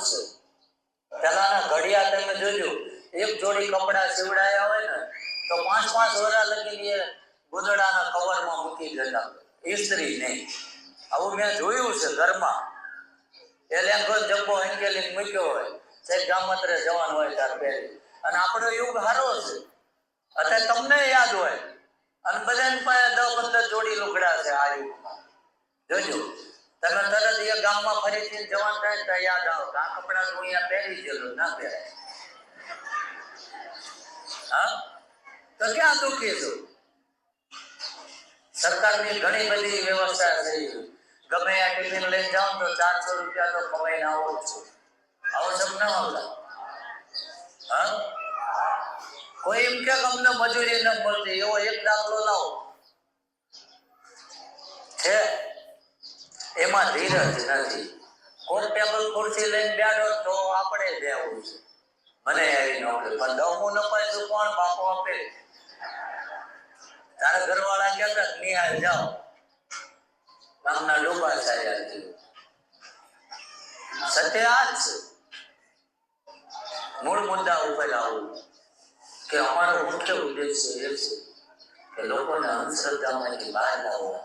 છે. પેલાના ઘડિયા તમે જોજો, એક જોડી કપડા સીવડાયા હોય ને, તો પાંચ પાંચ વર્ષ લગી એ કવરમાં મૂકી દેતા. ઇસ્ત્રી નહીં. આવું મેં જોયું છે ઘરમાં. એ લેંગો જબ્બો હંકેલી મૂક્યો હોય તે ગામત્રે જવાનું હોય ત્યારે પહેરી. અને આપણો યુગ સારો છે. અત્યારે તમને યાદ હોય. અને બધાની પાસે દસ પંદર જોડી લુગડા છે આ યુગમાં. જોજો. તમે તરત એ ગામમાં ફરીથી જવાન થાય તો યાદ આવો આ કપડા હું અહીંયા પહેરી ગયેલો ના પહેરાય. હા? તો ક્યાં દુખી છું? સરકારની ઘણી બધી વ્યવસ્થા થઈ. ગમે આ ટિફિન લઈને જાઓ તો ચારસો રૂપિયા તો કમાઈને આવો છું. આવો શબ્દ ના આવતા. હા? કોઈ એમ કે અમને મજૂરી ન મળતી, એવો એક દાખલો લાવો. છે એમાં ધીરજ નથી. કોક ટેબલ ખુરશી લઈને બેઠો તો આપણે દેવું છે. મને એવી નોકરી પણ દમું ન તો કોણ બાપો આપે? તારા ઘરવાળા કહેતા નિહાળ જાઓ. ગામના ડોબા છે સત્ય આ જ છે. મૂળ મુદ્દા ઉપર આવું કે અમારો મુખ્ય ઉદ્દેશ્ય એ છે કે લોકોને અંધશ્રદ્ધામાંથી બહાર લાવવા.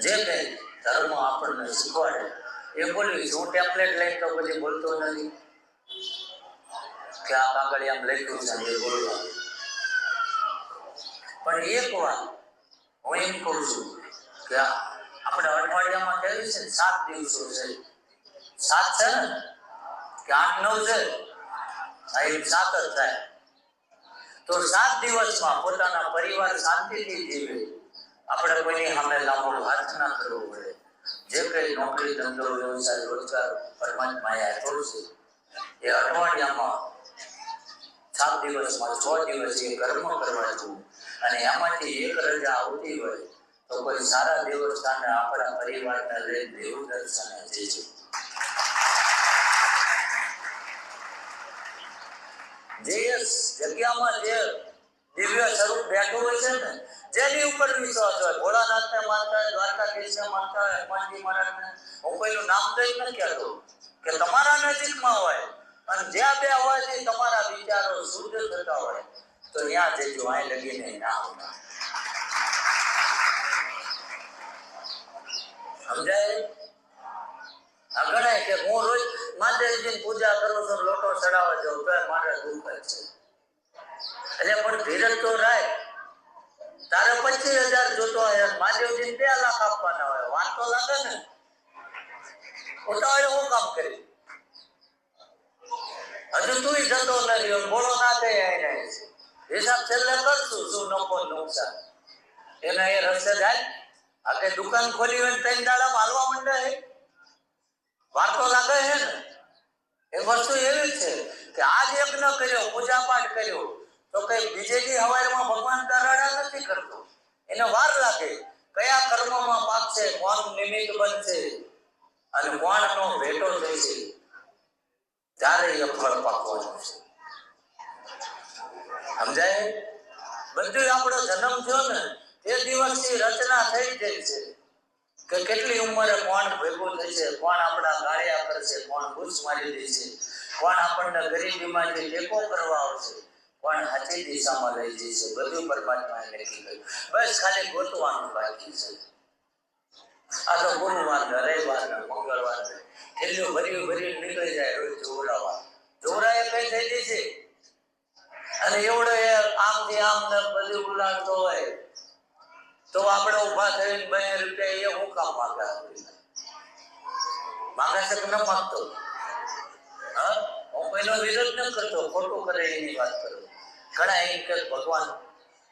જે કંઈ ધર્મ આપણને શીખવાડે. એ બોલ્યું હું ટેમ્પલેટ લઈને તો પછી બોલતો નથી? કે આ કાગળ આમ લખ્યું છે એ બોલવા. પણ એક વાત હું એમ કહું છું કે આપણે અઠવાડિયામાં કેવી છે સાત દિવસો છે. સાત છે ને? કે આઠ, નવ છે? એક સાત જ થાય. તો સાત દિવસમાં પોતાના પરિવાર શાંતિથી જીવે. આપણે કોઈની સામે લાંબો હાથ ના કરવો પડે. જે કઈ નોકરી ધંધો, વ્યવસાય, રોજગાર પરમાત્માએ આપ્યો છે. એ અઠવાડિયામાં સાત દિવસમાં છ દિવસ એ કર્મ કરવા છું. અને એમાંથી એક રજા આવતી હોય તો કોઈ સારા દેવસ્થાને આપણા પરિવારને લઈ દેવ દર્શને જઈશું જે જગ્યામાં જે દિવ્ય સ્વરૂપ બેઠું હોય છે ને જેની ઉપર વિશ્વાસ હોય. ભોળાનાથને માનતા હોય, દ્વારકાધીશને માનતા હોય, હનુમાનજી મહારાજને. હું કોઈનું નામ દઈ નથી કહેતો. કે તમારા નજીકમાં હોય, અને જ્યાં બે હોવાથી તમારા વિચારો શુદ્ધ થતા હોય, તો ત્યાં જજો, અહીં લગીને ના આવતા. સમજાય? આ ગણાય કે હું રોજ માતાજીની પૂજા કરું છું લોટો ચડાવવા જાઉં તો મારે દુઃખ છે. એટલે પણ ધીરજ તો રાય તારે પચીસ હજાર જોતો હોય મહાદેવજી બે લાખ આપવાના હોય. વાંચો લાગે ને? ઉતાવળે હું કામ કરી હજુ તું ધંધો ન રહ્યો. બોલો ના થઈ એને હિસાબ છેલ્લે કરશું. શું નફો નુકસાન? એના એ રસ્તે જાય આ કે દુકાન ખોલી હોય ત્રણ દાડા હાલવા માંડે છે વાતો લાગે છે ને? એ વસ્તુ એવી છે કે આજ યજ્ઞ કર્યો પૂજા પાઠ કર્યો. તો કઈ બીજે હવાઈમાં ભગવાન તારાડા નથી કરતો. એને વાર લાગે, કયા કર્મમાં પાકશે, કોણ નિમિત્ત બનશે? અને કોણનો ભેટો થશે ત્યારે એ ફળ પાકવાનું છે. સમજાય? બધું આપણો જન્મ થયો ને એ દિવસથી રચના થઈ જાય છે કે કેટલી ઉંમરે કોણ ભેગું થશે, કોણ આપણા ગાળિયા કરશે, કોણ ઘૂસ મારી દેશે, કોણ આપણને ગરીબીમાંથી ટેકો કરવા આવશે. કોણ સાચી દિશામાં લઈ જશે બધું પરમાત્માએ લખી ગયું. બસ ખાલી ગોતવાનું બાકી છે. આ તો ગુરુવાર ને રવિવાર ને મંગળવાર ને. એટલું ભર્યું ભર્યું નીકળી જાય રોજ જોવડાવા એ કઈ થઈ જશે અને એવડો એ આમ થી આમ ને બધું ઉલાડતો હોય. તો આપણે ઊભા થઈને બે રૂપિયા એ હું કામ માંગે? માંગે છે કે ન માંગતો? હા? હું કોઈનો વિરોધ ન કરતો, ખોટું કરે એની વાત કરું. ઘણા એમ ભગવાન,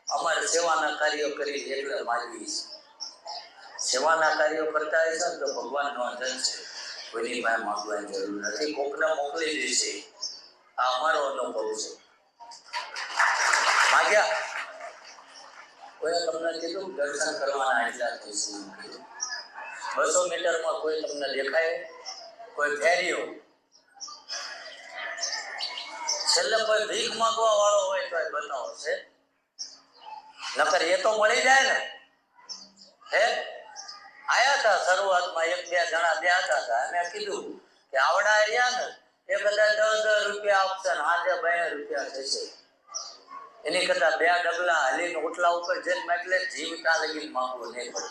અમારે સેવાના કાર્યો કરી એટલે માગી છે સેવાના કાર્યો કરતા હશે તો ભગવાનનો ધન છે. કોઈની પાસે માંગવાની જરૂર નથી. કોકને મોકલી દેશે આ અમારો અનુભવ છે. માગ્યા. કોઈ તમને કીધું દર્શન કરવાના એટલા થશે બસો મીટરમાં કોઈ તમને દેખાય? કોઈ ફેર્યો? છેલ્લે કોઈ ભીખ માંગવા વાળો હોય તો એ છે. નકર એ તો મળી જાય ને. હે? આયા હતા શરૂઆતમાં એક બે જણા બે હતા હતા મેં કીધું કે આવડા રહ્યા ને, એ બધા દસ દસ રૂપિયા આપશે ને આજે બે રૂપિયા થશે. એની કરતા બે ડગલા હલીને ઓટલા ઉપર જઈને એટલે જીવતા લગી માંગવું નહીં પડે.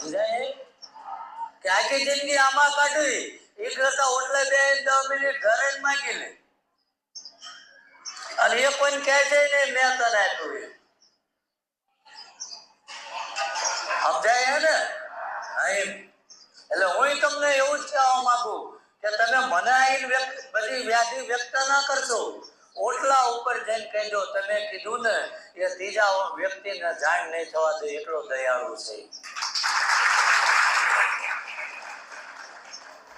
સમજાય? કે આખી જિંદગી આમાં કાઢવી એ કરતા ઓટલે બે દસ મિનિટ ઘરે જ માંગી લે. અને એ કોઈ કહે છે ને, મેં તને આપ્યું એ. સમજાય ને? અહીં એટલે હું તમને એવું જ કહેવા માંગુ કે તમે મને વ્યક્ત, બધી વ્યાધિ વ્યક્ત ના કરશો. ઓટલા ઉપર જઈને કહેજો, તમે કીધું ને, એ ત્રીજા વ્યક્તિને જાણ નહીં થવા દે, એટલો દયાળુ છે.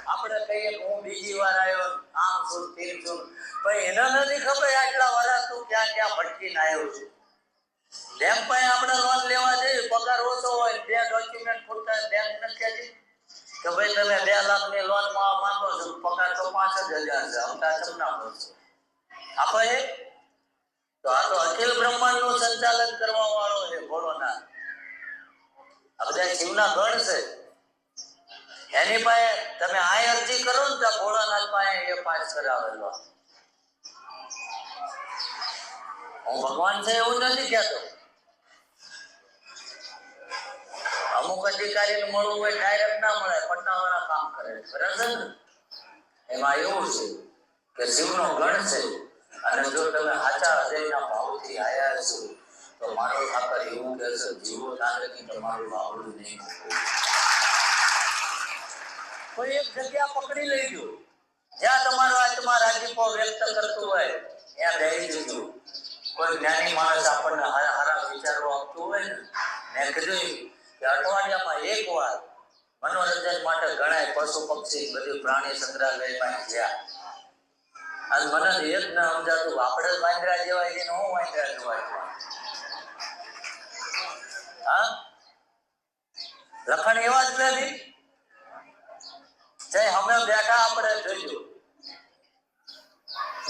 આપણે કહીએ, હું બીજી વાર આવ્યો, આમ છું, તેમ છું. પણ એને નથી ખબર આટલા વર્ષ તું ક્યાં ક્યાં ભટકીને આવ્યો છું. બેંક પાસે આપણે લોન લેવા જઈએ, પગાર ઓછો હોય, બે ડોક્યુમેન્ટ પૂરતા બેંક નથી કહેતી કે ભાઈ, તમે બે લાખની લોનમાં માંગો છો, પગાર તો પાંચ જ હજાર છે હમતા ચમના ભરશો આપે છે? તો આ તો અખિલ બ્રહ્માંડનું સંચાલન કરવા વાળો છે, ભોળોનાથ. આ બધા શિવના ગણ છે. એની પાસે તમે આ અરજી કરો ને તો ભોળાનાથ પાસે એ પાસ કરાવેલો. હું ભગવાન છે એવું નથી કહેતો. અમુક અધિકારીને મળવું હોય ડાયરેક્ટ ના મળે, પટ્ટાવાળા કામ કરે બરાબર ને? એમાં એવું છે કે શિવનો ગણ છે અને જો તમે સાચા હૃદયના ભાવથી આયા છો, તો મારો ઠાકર એવું કહેશે, જીવો તારે તમારું આવડું નહીં કોઈ એક જગ્યા પકડી લેજો. જ્યાં તમારો આત્મા રાજીપો વ્યક્ત કરતું હોય, ત્યાં બેસી જજો. કોઈ જ્ઞાની માણસ આપણને હારા હારા વિચારો આપતું હોય ને, મેં કીધું કે અઠવાડિયામાં એક વાર મનોરંજન માટે ઘણા પશુ પક્ષી બધું પ્રાણી સંગ્રહાલયમાં ગયા. અને મને એક ના સમજાતું આપણે વાંદરા જેવા છે ને હું વાંદરા જોવા હા? લખણ એવા જ નથી? જય અમે બેઠા આપણે જોઈજો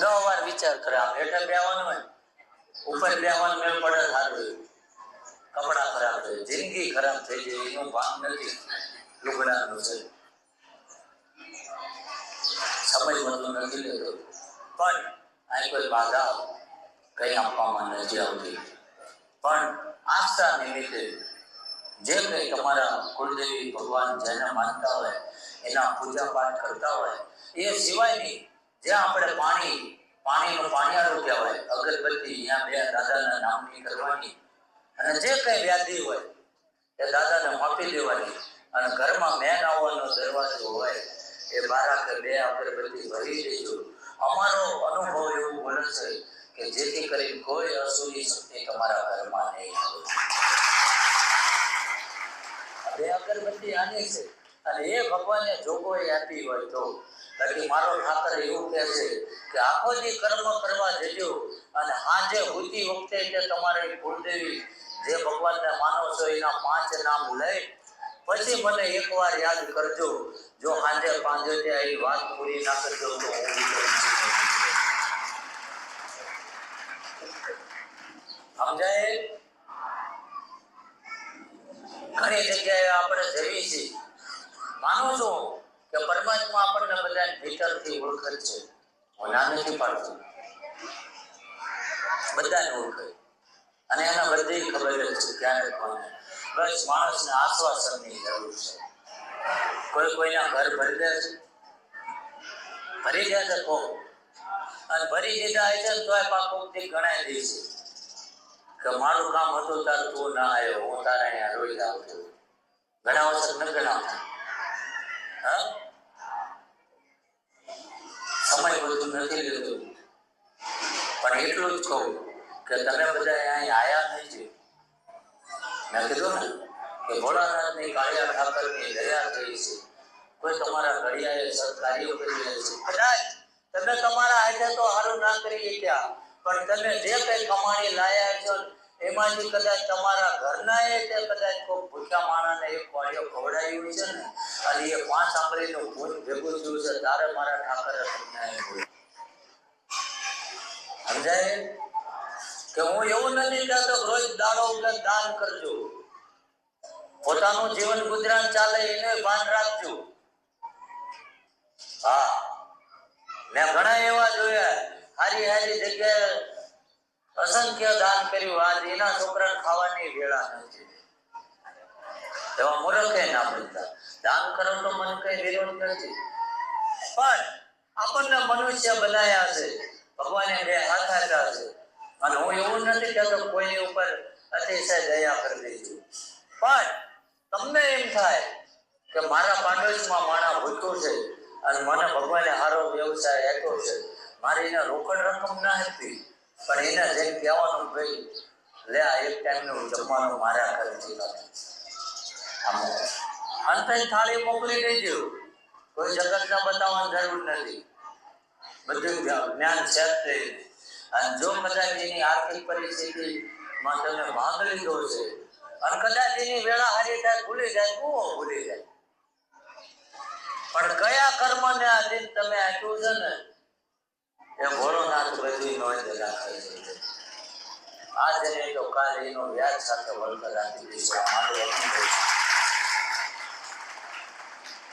નો વાર વિચાર કરે આમ હેઠે બેવાનું હોય. ઉપર બેવાનું મેળ પડે સારું કપડા ખરાબ થઈ જિંદગી ખરાબ થઈ જાય એનું ભાન નથી. લુગડાનું છે. બધું નથી લેતો. પણ અહીં કોઈ બાધા, કઈ આપવામાં નથી આવતી. પણ આસ્થા નિમિત્તે જે કંઈ તમારા કુળદેવી ભગવાન જેને માનતા હોય, એના પૂજા પાઠ કરતા હોય, એ સિવાયની જ્યાં આપણે પાણી, પાણીનું પાણીયારું કહેવાય, અગરબત્તી ત્યાં બે દાદાના નામની કરવાની. અને જે કંઈ વ્યાધિ હોય, એ દાદાને માપી દેવાની. અને ઘરમાં મેન આવવાનો દરવાજો હોય, એ બાર કે બે અગરબત્તી ભરી દેજો. અમારો અનુભવ એવું બોલે છે કે જેથી કરી કોઈ અસુરી શક્તિ તમારા ઘરમાં નહીં આવે. બે અગરબત્તી આની છે. અને એ ભગવાને જોગવાઈ આપી હોય તો. બાકી મારો ઠાકર એવું કહે છે કે આખો જે કર્મ કરવા જજો અને સાંજે હોતી વખતે તે તમારે કુળદેવી જે ભગવાનને માનો છો એના પાંચ નામ લઈ. પછી મને એકવાર યાદ કરજો. જો સાંજે પાંજે એ વાત પૂરી ના કરજો તો સમજાય? ઘણી જગ્યાએ આપણે જઈએ છીએ માનું છું કે પરમાત્મા આપણને બધાને ભીતરથી ઓળખે છે. હું ના નથી પાડતો બધાને ઓળખે. અને એના બધી ખબર જ છે ક્યારે કોને બસ માણસને આશ્વાસનની જરૂર છે. કોઈ કોઈના ઘર ભરી દે છે. ભરી દે છે કોક અને ભરી દીધા છે ને પાકો ગણાય દે છે. કે મારું કામ હતું તાર તું ના આવ્યો, હું તારા અહીંયા રોઈ આવતો ઘણા વખત ન ગણાવતા. હા? સમય બધું નથી લેતો. પણ એટલું જ કહું કે તમે બધા અહીંયા આયા નહીં છે. મેં કીધું ને કે ભોળાનાથની કાળિયા ઠાકરની દયા થઈ છે. કોઈ તમારા ઘડિયાએ સત્કાર્યો કરી રહ્યા છે. કદાચ તમે તમારા હાથે તો સારું ના કરી શક્યા પણ તમે જે કઈ કમાણી લાયા છો, એમાંથી કદાચ તમારા ઘરના એ તે કદાચ કોઈ ભૂખ્યા માણસને એક વાળીઓ ખવડાવ્યું છે ને અને એ પાંચ આંગળીનું ભૂત ભેગું થયું છે, તારે મારા ઠાકરે સમજાયું? કે હું એવું નથી કહેતો રોજ દાડો ઉપર દાન કરજો. પોતાનું જીવન ગુજરાન ચાલે એને ભાન રાખજો. હા. મેં ઘણા એવા જોયા. હારી હારી જગ્યાએ અસંખ્ય દાન કર્યું. આજ એના છોકરાને ખાવાની વેળા નથી એવા મૂર્ખે ના બનતા દાન કરો તો મને કઈ વિરોધ નથી પણ આપણને મનુષ્ય બનાયા છે. ભગવાને બે હાથ આપ્યા છે. અને હું એવું નથી કહેતો કોઈની ઉપર અતિશય દયા કરી છું પણ તમને એમ થાય કે મારા પાડોશમાં માણા ભૂતું છે અને મને ભગવાને સારો વ્યવસાય આપ્યો છે. મારે એને રોકડ રકમ ના હતી, પણ એને જેમ કહેવાનું ભાઈ લે, આ એક ટાઈમનું જમવાનું મારા ઘરેથી આમ અંતની થાળી મોકલી દેજો. કોઈ જગતને બતાવવાની જરૂર નથી. બધું જ્ઞાન છે તે. અને જો કદાચ એની આર્થિક પરિસ્થિતિ માં તમે ભાગ દો છે, અને કદાચ એની વેળા હારી થાય ભૂલી જાય, કુવો ભૂલી જાય. પણ કયા કર્મને આધીન તમે આપ્યું છે ને એ ભોળોનાથ બધી નોંધ રાખે છે. આજ નહીં તો કાલ વ્યાજ સાથે વળતર આપી દઈશું આ છે.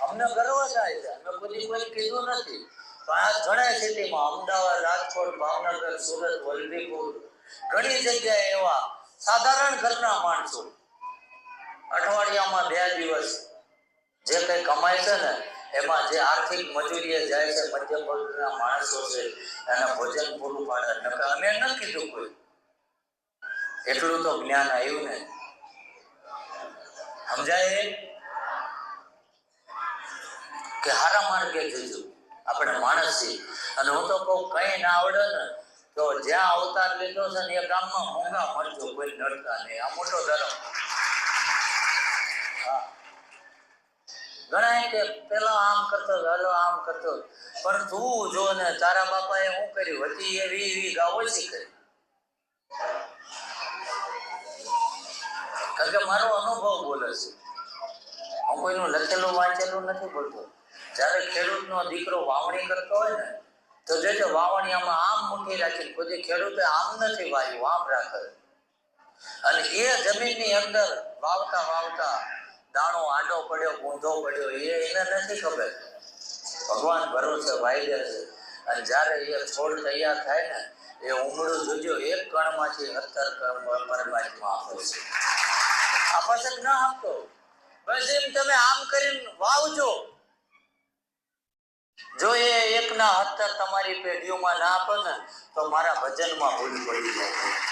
અમને ગર્વ થાય છે. અમે કોઈ કોઈ કીધું નથી. પણ આ ઘણા સિટીમાં, અમદાવાદ, રાજકોટ, ભાવનગર, સુરત, વલભીપુર, ઘણી જગ્યાએ એવા સાધારણ ઘરના માણસો અઠવાડિયામાં બે દિવસ જે કઈ કમાય છે ને એમાં જે આર્થિક મજૂરીએ જાય છે, મધ્યમ વર્ગના માણસો છે, એને ભોજન પૂરું પાડે. નકર અમે ન કીધું કોઈ. એટલું તો જ્ઞાન આવ્યું ને. સમજાય? કે હારા માર્ગે જજો. આપણે માણસ છીએ. અને હું તો કહું કઈ ના આવડે ને, તો જ્યાં અવતાર લીધો છે ને એ ગામમાં મોંઘા મળજો કોઈ નડતા નહીં. આ મોટો ધર્મ. ઘણા કે પેલા આમ કરતો હાલો આમ કરતો પણ તું જો ને તારા બાપાએ શું કર્યું? હતી એવી એવી ગા ઓછી કરી. કારણ કે મારો અનુભવ બોલે છે. હું કોઈનું લખેલું વાંચેલું નથી બોલતો. જ્યારે ખેડૂતનો દીકરો વાવણી કરતો હોય ને, તો જોજો વાવણીયામાં આમ મૂકી રાખી કોઈ ખેડૂતે આમ નથી વાવ્યું, આમ રાખે. અને એ જમીનની અંદર વાવતા વાવતા દાણો આડો પડ્યો ઊંધો પડ્યો, એ એને નથી ખબર. ભગવાન ભરોસે વાઈ દે છે. અને જ્યારે એ છોડ તૈયાર થાય ને, એ ઉમળું જોજો, એક કણમાંથી સત્તર કણ પરમાત્મા આપે છે. આ ન ના આપતો. બસ એમ તમે આમ કરીને વાવજો. જો એ એકના હત્તર તમારી પેઢીઓમાં ના આપે ને, તો મારા ભજનમાં ભૂલ પડી જાય.